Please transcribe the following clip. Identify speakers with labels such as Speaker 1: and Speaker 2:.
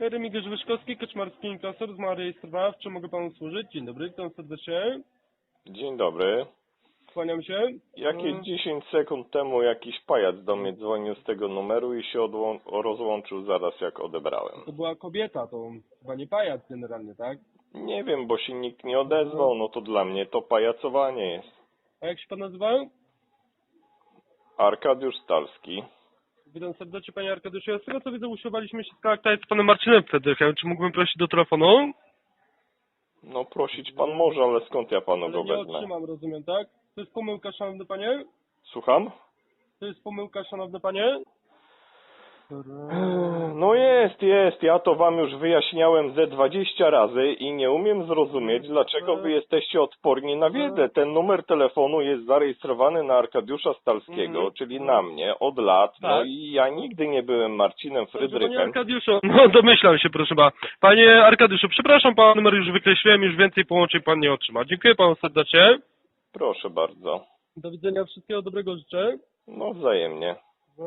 Speaker 1: Remigiusz Wyszkowski, Kaczmarski Inkasor, z rejestrowała, w czym mogę panu służyć? Dzień dobry, witam serdecznie.
Speaker 2: Dzień dobry.
Speaker 1: Kłaniam się.
Speaker 2: Jakieś
Speaker 1: Mm,
Speaker 2: 10 sekund temu jakiś pajac do mnie dzwonił z tego numeru i się odłą- rozłączył zaraz jak odebrałem.
Speaker 1: To była kobieta, to chyba nie pajac generalnie, tak?
Speaker 2: Nie wiem, bo się nikt nie odezwał, no to dla mnie to pajacowanie jest.
Speaker 1: A jak się pan nazywa?
Speaker 2: Arkadiusz Stalski.
Speaker 1: Witam serdecznie panie Arkadiuszu. Ja z tego co widzę usiłowaliśmy się skontaktować z panem Marcinem Fredrychem. Czy mógłbym prosić do telefonu?
Speaker 2: No prosić pan może, ale skąd ja panu
Speaker 1: Ale
Speaker 2: go
Speaker 1: nie
Speaker 2: wezmę?
Speaker 1: otrzymam, rozumiem, tak? To jest pomyłka, szanowny panie?
Speaker 2: Słucham?
Speaker 1: To jest pomyłka, szanowny panie?
Speaker 2: No jest, jest. Ja to wam już wyjaśniałem ze 20 razy i nie umiem zrozumieć, dlaczego wy jesteście odporni na wiedzę. Ten numer telefonu jest zarejestrowany na Arkadiusza Stalskiego,
Speaker 1: Mhm.
Speaker 2: czyli na mnie, od lat. No
Speaker 1: Tak.
Speaker 2: i ja nigdy nie byłem Marcinem
Speaker 1: Dobrze, Panie. Arkadiuszu, no domyślam się, proszę pana. Panie Arkadiuszu, przepraszam, pan numer już wykreśliłem, już więcej połączeń pan nie otrzyma. Dziękuję panu serdecznie.
Speaker 2: Proszę bardzo.
Speaker 1: Do widzenia, wszystkiego dobrego życzę.
Speaker 2: No wzajemnie.
Speaker 1: No.